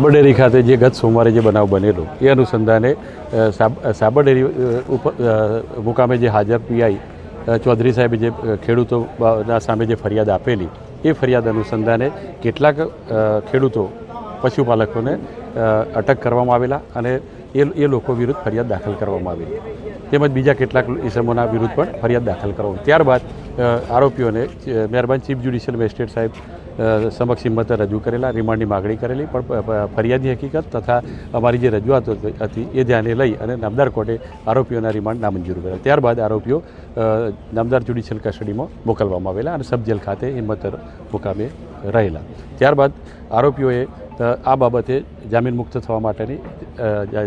સાબરડેરી ખાતે જે ગત સોમવારે જે બનાવ બનેલો, એ અનુસંધાને સાબ- સાબરડેરી ઉપર મુકામે જે હાજર પીઆઈ ચૌધરી સાહેબે જે ખેડૂતોના સામે જે ફરિયાદ આપેલી, એ ફરિયાદ અનુસંધાને કેટલાક ખેડૂતો, પશુપાલકોને અટક કરવામાં આવેલા અને એ એ લોકો વિરુદ્ધ ફરિયાદ દાખલ કરવામાં આવેલી. તેમજ બીજા કેટલાક ઇસમોના વિરુદ્ધ પણ ફરિયાદ દાખલ કરવામાં ત્યારબાદ આરોપીઓને મહેરબાન ચીફ જ્યુડિશિયલ મેજિસ્ટ્રેટ સાહેબ સમક્ષ હિંમતે રજૂ કરેલા, રિમાન્ડની માગણી કરેલી, પણ ફરિયાદની હકીકત તથા અમારી જે રજૂઆત હતી- એ ધ્યાને લઈ અને નામદાર કોર્ટે આરોપીઓના રિમાન્ડ નામંજૂર કર્યા. ત્યારબાદ આરોપીઓ નામદાર જ્યુડિશિયલ કસ્ટડીમાં મોકલવામાં આવેલા અને સબજેલ ખાતે હિંમતર મુકામે રહેલા. ત્યારબાદ આરોપીઓએ આ બાબતે જામીન મુક્ત થવા માટેની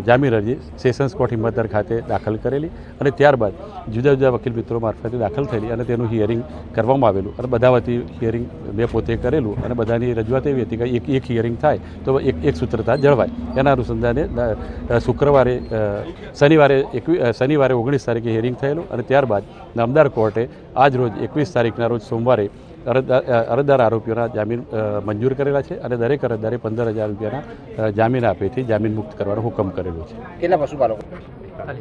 જામીન અરજી સેશન્સ કોર્ટ હિંમતનગર ખાતે દાખલ કરેલી અને ત્યારબાદ જુદા જુદા વકીલ મિત્રો મારફતે દાખલ થયેલી અને તેનું હિયરિંગ કરવામાં આવેલું. અને બધા વતી હિયરિંગ મેં પોતે કરેલું અને બધાની રજૂઆત એવી હતી કે એક એક હિયરિંગ થાય તો એક એક સૂત્રતા જળવાય. એના અનુસંધાને શુક્રવારે શનિવારે એકવી શનિવારે ઓગણીસ તારીખે હિયરિંગ થયેલું અને ત્યારબાદ નામદાર કોર્ટે આજ રોજ એકવીસ તારીખના રોજ સોમવારે અરજદાર આરોપીઓના જામીન મંજૂર કરેલા છે અને દરેક અરજદારે પંદર હજાર રૂપિયાના જામીન આપેથી જામીન મુક્ત કરવાનો હુકમ કરેલો છે. કેટલા પશુપાલકો?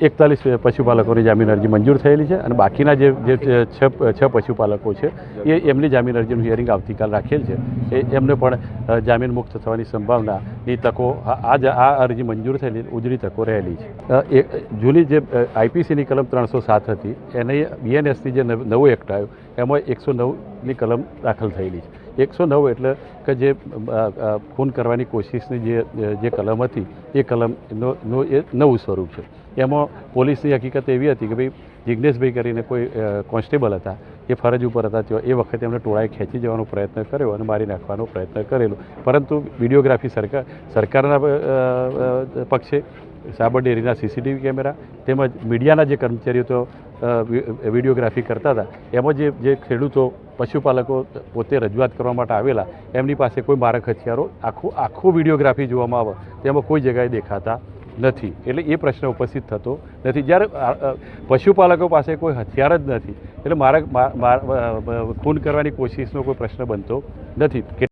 એકતાલીસ પશુપાલકોની જામીન અરજી મંજૂર થયેલી છે અને બાકીના જે જે છ છ પશુપાલકો છે, એ એમની જામીન અરજીનું હિયરિંગ આવતીકાલ રાખેલ છે. એ એમને પણ જામીન મુક્ત થવાની સંભાવનાની તકો, આ જ- આ અરજી મંજૂર થયેલી, ઉજળી તકો રહેલી છે. એ જૂની જે આઈપીસીની કલમ ત્રણસો સાત હતી, એને બીએનએસની જે નવો એક્ટ આવ્યો, એમાં એકસો નવની કલમ દાખલ થયેલી છે. એકસો નવ એટલે કે જે ખૂન કરવાની કોશિશની જે જે કલમ હતી, એ કલમનો નો એ નવું સ્વરૂપ છે. એમાં પોલીસની હકીકત એવી હતી કે ભાઈ જિજ્ઞેશભાઈ કરીને કોઈ કોન્સ્ટેબલ હતા, એ ફરજ ઉપર હતા તેઓ એ વખતે એમને ટોળાએ ખેંચી જવાનો પ્રયત્ન કર્યો અને મારી નાખવાનો પ્રયત્ન કરેલો. પરંતુ વિડીયોગ્રાફી સરકાર સરકારના પક્ષે સાબર ડેરીના સીસીટીવી કેમેરા તેમજ મીડિયાના જે કર્મચારીઓ તો વિડીયોગ્રાફી કરતા હતા. એમાં જે જે ખેડૂતો, પશુપાલકો પોતે રજૂઆત કરવા માટે આવેલા, એમની પાસે કોઈ મારક હથિયારો, આખું આખું વિડીયોગ્રાફી જોવામાં આવે, તેમાં કોઈ જગ્યાએ દેખાતા નથી. એટલે એ પ્રશ્ન ઉપસ્થિત થતો નથી. જ્યારે પશુપાલકો પાસે કોઈ હથિયાર જ નથી, એટલે મારા ખૂન કરવાની કોશિશનો કોઈ પ્રશ્ન બનતો નથી.